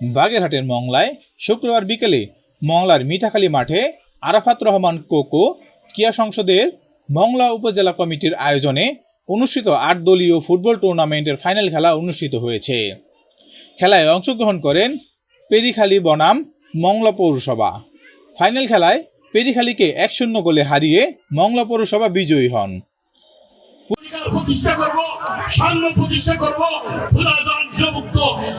বাগেরহাটের মংলায় শুক্রবার বিকেলে মংলার মিঠাখালী মাঠে আরাফাত রহমান কোকো কিয়া সংসদের মংলা উপজেলা কমিটির আয়োজনে অনুষ্ঠিত আট দলীয় ফুটবল টুর্নামেন্টের ফাইনাল খেলা অনুষ্ঠিত হয়েছে। খেলায় অংশগ্রহণ করেন পেরিখালী বনাম মংলা পৌরসভা। ফাইনাল খেলায় পেরিখালীকে এক শূন্য গোলে হারিয়ে মংলা পৌরসভা বিজয়ী হন। প্রতিষ্ঠা করব সাম্য প্রতিষ্ঠা করব খোলা দারিদ্র্যমুক্ত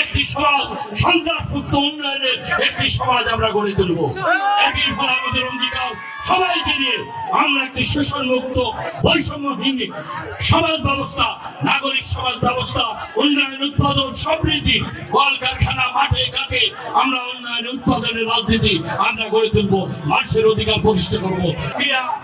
একটি সমাজ সন্ত্রাস মুক্ত উন্নয়নের একটি সমাজ আমরা গড়ে তুলব। একই ফল আমাদের অঙ্গীকার। সবাইকে নিয়ে আমরা একটি শোষণ মুক্ত বৈষম্যহীন সমাজ ব্যবস্থা নাগরিক সমাজ ব্যবস্থা উন্নয়ন উৎপাদন সমৃদ্ধি কল কারখানা মাঠে ঘাটে আমরা উন্নয়ন উৎপাদনের রাজনীতি আমরা গড়ে তুলব। মানুষের অধিকার প্রতিষ্ঠা করব। ক্রীড়া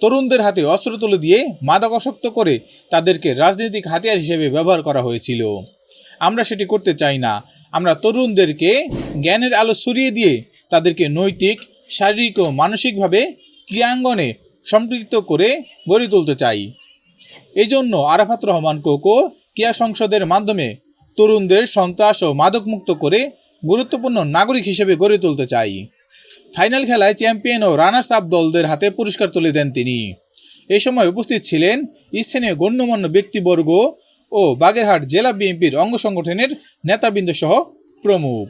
তরুণদের হাতে অস্ত্র তুলে দিয়ে মাদকাসক্ত করে তাদেরকে রাজনৈতিক হাতিয়ার হিসেবে ব্যবহার করা হয়েছিল। আমরা সেটি করতে চাই না। আমরা তরুণদেরকে জ্ঞানের আলো ছড়িয়ে দিয়ে তাদেরকে নৈতিক, শারীরিক ও মানসিকভাবে ক্রিয়াঙ্গনে সম্পৃক্ত করে গড়ে তুলতে চাই। এই জন্য আরাফাত রহমান কোকো ক্রিয়া সংসদের মাধ্যমে তরুণদের সন্ত্রাস ও মাদকমুক্ত করে গুরুত্বপূর্ণ নাগরিক হিসেবে গড়ে তুলতে চাই। ফাইনাল খেলায় চ্যাম্পিয়ন ও রানার্স আপ দলদের হাতে পুরস্কার তুলে দেন তিনি। এ সময় উপস্থিত ছিলেন স্থানীয় গণ্যমান্য ব্যক্তিবর্গ ও বাগেরহাট জেলা বিএনপির অঙ্গ সংগঠনের নেতাবৃন্দ সহ প্রমুখ।